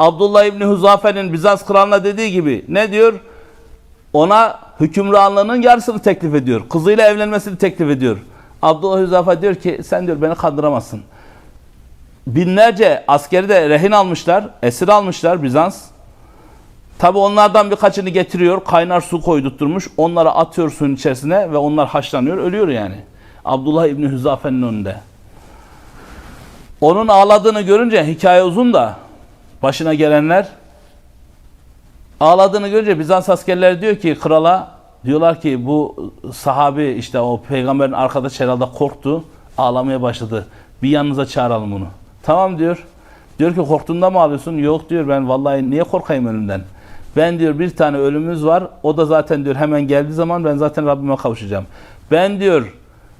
Abdullah İbni Huzafe'nin Bizans kralına dediği gibi ne diyor? Ona hükümranlığının yarısını teklif ediyor. Kızıyla evlenmesini teklif ediyor. Abdullah Huzafe diyor ki sen diyor beni kandıramazsın. Binlerce askeri de rehin almışlar, esir almışlar Bizans. Tabi onlardan birkaçını getiriyor, kaynar su koydurtturmuş. Onları atıyor suyun içerisine ve onlar haşlanıyor, ölüyor yani. Abdullah İbni Hüzafe'nin önünde. Onun ağladığını görünce hikaye uzun da başına gelenler ağladığını görünce Bizans askerleri diyor ki krala diyorlar ki bu sahabi işte o peygamberin arkadaş herhalde korktu ağlamaya başladı. Bir yanınıza çağıralım bunu. Tamam diyor. Diyor ki korktuğunda mı ağlıyorsun? Yok diyor ben vallahi niye korkayım ölümden? Ben diyor bir tane ölümümüz var. O da zaten diyor hemen geldiği zaman ben zaten Rabbime kavuşacağım. Ben diyor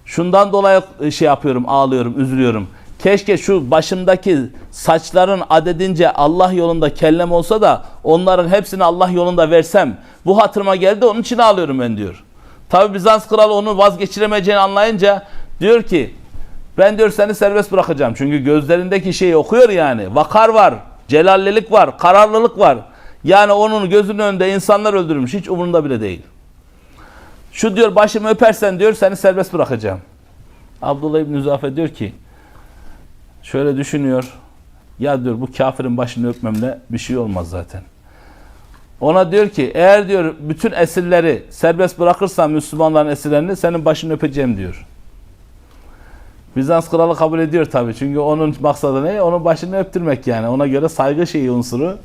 şundan dolayı şey yapıyorum, ağlıyorum, üzülüyorum. Keşke şu başımdaki saçların adedince Allah yolunda kellem olsa da onların hepsini Allah yolunda versem. Bu hatırıma geldi onun için ağlıyorum ben diyor. Tabi Bizans kralı onu vazgeçiremeyeceğini anlayınca diyor ki ben diyor seni serbest bırakacağım. Çünkü gözlerindeki şeyi okuyor yani. Vakar var, celallilik var, kararlılık var. Yani onun gözünün önünde insanlar öldürmüş. Hiç umurunda bile değil. Şu diyor başımı öpersen diyor seni serbest bırakacağım. Abdullah İbni Züafe diyor ki şöyle düşünüyor. Ya diyor bu kafirin başını öpmemle bir şey olmaz zaten. Ona diyor ki eğer diyor bütün esirleri serbest bırakırsan Müslümanların esirlerini senin başını öpeceğim diyor. Bizans kralı kabul ediyor tabii. Çünkü onun maksadı ne? Onun başını öptürmek yani. Ona göre saygı şeyi unsuru.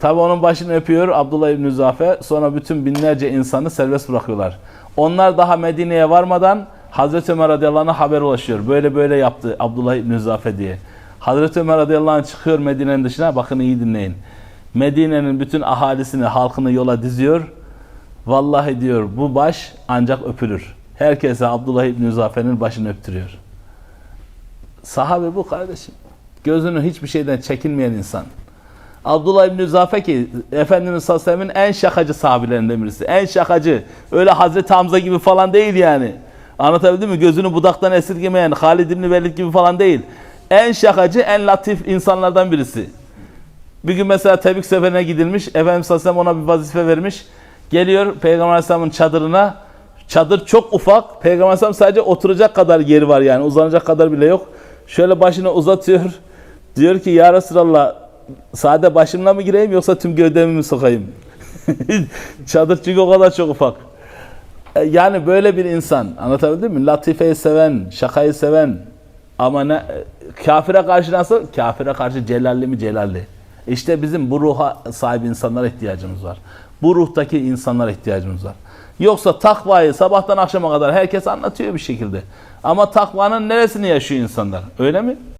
Tabii onun başını öpüyor Abdullah İbni Zafer. Sonra bütün binlerce insanı serbest bırakıyorlar. Onlar daha Medine'ye varmadan Hazreti Ömer radıyallahu haber ulaşıyor. Böyle böyle yaptı Abdullah İbni Zafer diye. Hazreti Ömer radıyallahu çıkıyor Medine'nin dışına. Bakın iyi dinleyin. Medine'nin bütün ahalisini, halkını yola diziyor. Vallahi diyor bu baş ancak öpülür. Herkese Abdullah İbni Zafer'in başını öptürüyor. Sahabe bu kardeşim. Gözünü hiçbir şeyden çekinmeyen insan. Abdullah İbni Zafe ki Efendimiz sallallahu aleyhi en şakacı sahabilerinden birisi. En şakacı. Öyle Hazreti Hamza gibi falan değil yani. Anlatabildim mi? Gözünü budaktan esirgemeyen Halid İbni Velid gibi falan değil. En şakacı, en latif insanlardan birisi. Bir gün mesela Tebük seferine gidilmiş. Efendimiz sallallahu aleyhi ve sellem ona bir vazife vermiş. Geliyor Peygamber aleyhisselamın çadırına. Çadır çok ufak. Peygamber aleyhisselam sadece oturacak kadar yeri var yani. Uzanacak kadar bile yok. Şöyle başını uzatıyor. Diyor ki ya Resulallah sade başımla mı gireyim yoksa tüm gövdemi mi sokayım? Çadır çünkü o kadar çok ufak. E, Yani böyle bir insan anlatabildim mi? Latifeyi seven, şakayı seven ama ne, e, kafire karşı nasıl? Kafire karşı celalli mi celalli. İşte bizim bu ruha sahip insanlara ihtiyacımız var. Bu ruhtaki insanlara ihtiyacımız var. Yoksa takvayı sabahtan akşama kadar herkes anlatıyor bir şekilde. Ama takvanın neresini yaşıyor insanlar? Öyle mi?